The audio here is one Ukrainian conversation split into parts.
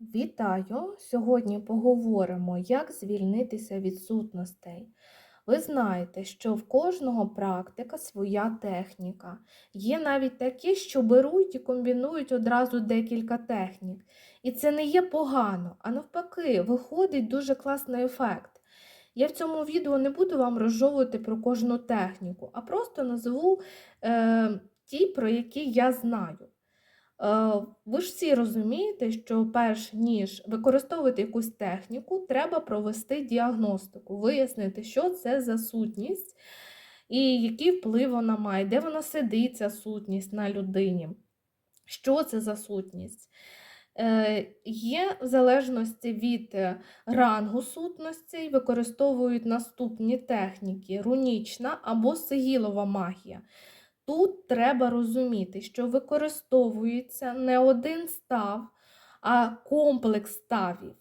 Вітаю! Сьогодні поговоримо, як звільнитися від сутностей. Ви знаєте, що в кожного практика своя техніка. Є навіть такі, що беруть і комбінують одразу декілька технік. І це не є погано, а навпаки, виходить дуже класний ефект. Я в цьому відео не буду вам розжовувати про кожну техніку, а просто назву е, ті, про які я знаю. Е, Ви ж всі розумієте, що перш ніж використовувати якусь техніку, треба провести діагностику, вияснити, що це за сутність і який вплив вона має, де вона сидить, ця сутність на людині. Що це за сутність? Е, Є в залежності від е, рангу сутностей, використовують наступні техніки: рунічна або сигілова магія. Тут треба розуміти, що використовується не один став, а комплекс ставів.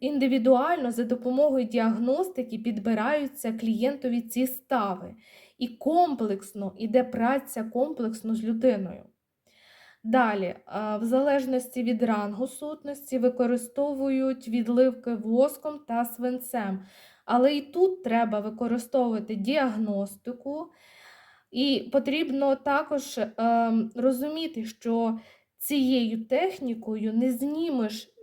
Індивідуально за допомогою діагностики підбираються клієнтові ці стави. І комплексно іде праця комплексно з людиною. Далі, в залежності від рангу сутності, використовують відливки воском та свинцем. Але і тут треба використовувати діагностику, і потрібно також ем, розуміти, що цією технікою не знімеш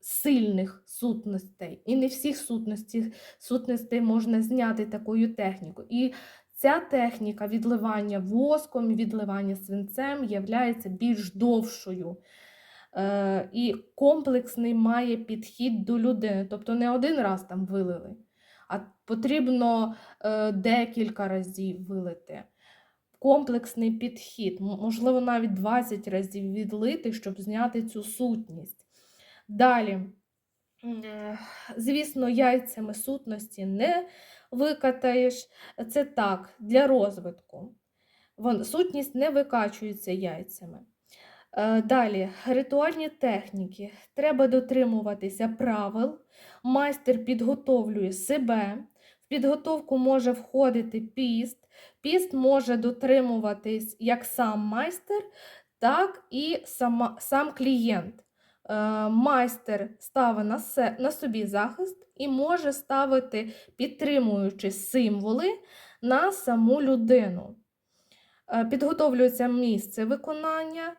сильних сутностей. І не всіх сутностей, сутностей можна зняти такою технікою. І ця техніка відливання воском, відливання свинцем є більш довшою. Е, і комплексний має підхід до людини. Тобто не один раз там вилили, а потрібно е, декілька разів вилити комплексний підхід, можливо, навіть 20 разів відлити, щоб зняти цю сутність. Далі, е, звісно, яйцями сутності не викатаєш. Це так, для розвитку. Сутність не викачується яйцями. Е, Далі, ритуальні техніки. Треба дотримуватися правил. Майстер підготовлює себе. Підготовку може входити піст. Піст може дотримуватись як сам майстер, так і сама, сам клієнт. Е, Майстер ставить на, се, на собі захист і може ставити, підтримуючи символи на саму людину. Е, Підготовлюється місце виконання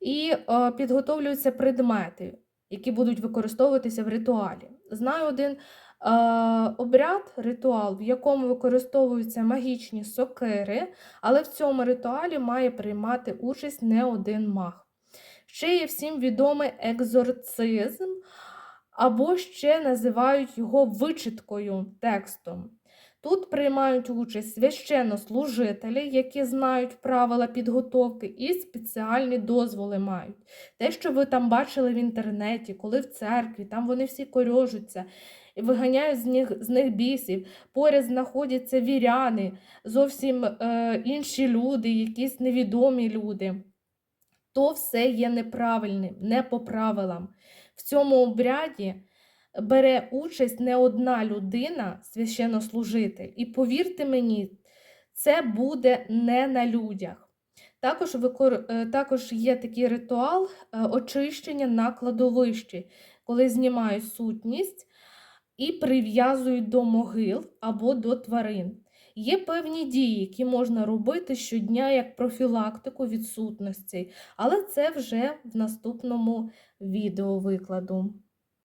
і е, підготовлюються предмети, які будуть використовуватися в ритуалі. Знаю один обряд, ритуал, в якому використовуються магічні сокири, але в цьому ритуалі має приймати участь не один маг. Ще є всім відомий екзорцизм, або ще називають його вичиткою текстом. Тут приймають участь священнослужителі, які знають правила підготовки і спеціальні дозволи мають. Те, що ви там бачили в інтернеті, коли в церкві, там вони всі корьожуться, виганяють з них, з них бісів, поряд знаходяться віряни, зовсім е, інші люди, якісь невідомі люди. То все є неправильним, не по правилам. В цьому обряді бере участь не одна людина, священнослужитель. І повірте мені, це буде не на людях. Також, е, також є такий ритуал е, очищення на кладовищі, коли знімають сутність і прив'язують до могил або до тварин. Є певні дії, які можна робити щодня як профілактику відсутностей, але це вже в наступному відео викладу.